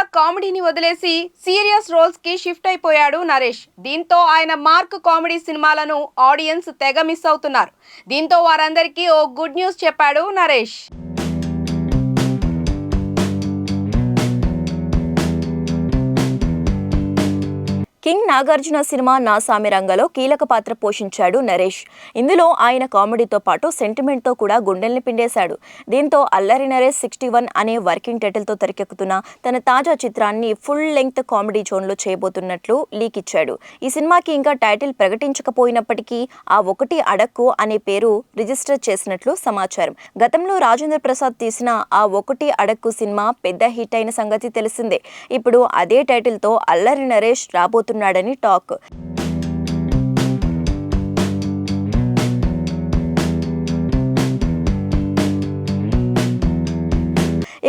కామెడీని వదిలేసి serious రోల్స్కి shift అయిపోయాడు నరేష్. దీంతో ఆయన మార్క్ కామెడీ సినిమాలను ఆడియన్స్ తెగ మిస్ అవుతున్నారు. దీంతో వారందరికీ ఓ గుడ్ న్యూస్ చెప్పాడు నరేష్. కింగ్ నాగార్జున సినిమా నా సామిరంగలో కీలక పాత్ర పోషించాడు నరేష్. ఇందులో ఆయన కామెడీతో పాటు సెంటిమెంట్తో కూడా గుండెల్ని పిండేశాడు. దీంతో అల్లరి నరేష్ సిక్స్టీ వన్ అనే వర్కింగ్ టైటిల్తో తెరకెక్కుతున్న తన తాజా చిత్రాన్ని ఫుల్ లెంగ్త్ కామెడీ జోన్లో చేయబోతున్నట్లు లీక్ ఇచ్చాడు. ఈ సినిమాకి ఇంకా టైటిల్ ప్రకటించకపోయినప్పటికీ ఆ ఒకటి అడక్కు అనే పేరు రిజిస్టర్ చేసినట్లు సమాచారం. గతంలో రాజేంద్ర ప్రసాద్ తీసిన ఆ ఒకటి అడక్కు సినిమా పెద్ద హిట్ అయిన సంగతి తెలిసిందే. ఇప్పుడు అదే టైటిల్తో అల్లరి నరేష్ రాబోతున్న రాబోతున్నాడని టాక్.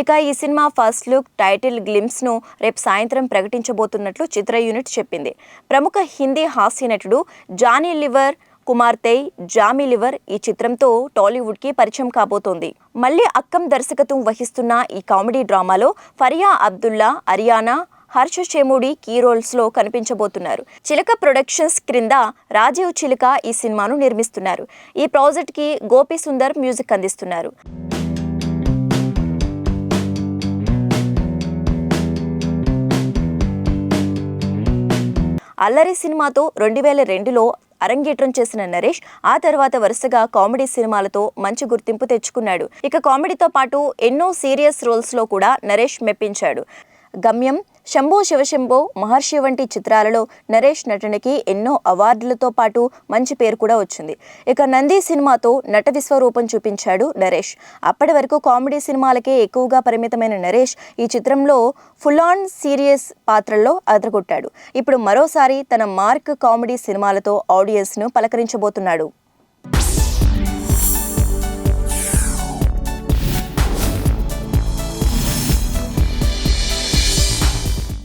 ఇక ఈ సినిమా ఫస్ట్ లుక్ టైటిల్ గ్లిమ్స్ను రేపు సాయంత్రం ప్రకటించబోతున్నట్లు చిత్ర యూనిట్ చెప్పింది. ప్రముఖ హిందీ హాస్య నటుడు జానీ లివర్ కుమార్తె జామీ లివర్ ఈ చిత్రంతో టాలీవుడ్కి పరిచయం కాబోతోంది. మళ్ళీ అక్కం దర్శకత్వం వహిస్తున్న ఈ కామెడీ డ్రామాలో ఫరియా అబ్దుల్లా అరియానా హర్ష చేముడి కీ రోల్స్లో కనిపించబోతున్నారు. చిలక ప్రొడక్షన్స్ క్రింద రాజీవ్ చిలక ఈ సినిమాను నిర్మిస్తున్నారు. ఈ ప్రాజెక్ట్కి గోపి సుందర్ మ్యూజిక్ అందిస్తున్నారు. అల్లరి సినిమాతో రెండు వేల రెండులో అరంగేట్రం చేసిన నరేష్ ఆ తర్వాత వరుసగా కామెడీ సినిమాలతో మంచి గుర్తింపు తెచ్చుకున్నాడు. ఇక కామెడీతో పాటు ఎన్నో సీరియస్ రోల్స్లో కూడా నరేష్ మెప్పించాడు. గమ్యం శంభో శివశంభో మహర్షి వంటి చిత్రాలలో నరేష్ నటనకి ఎన్నో అవార్డులతో పాటు మంచి పేరు కూడా వచ్చింది. ఇక నంది సినిమాతో నట విశ్వరూపం చూపించాడు నరేష్. అప్పటి వరకు కామెడీ సినిమాలకే ఎక్కువగా పరిమితమైన నరేష్ ఈ చిత్రంలో ఫుల్ ఆన్ సీరియస్ పాత్రల్లో అదరగొట్టాడు. ఇప్పుడు మరోసారి తన మార్క్ కామెడీ సినిమాలతో ఆడియన్స్ను పలకరించబోతున్నాడు.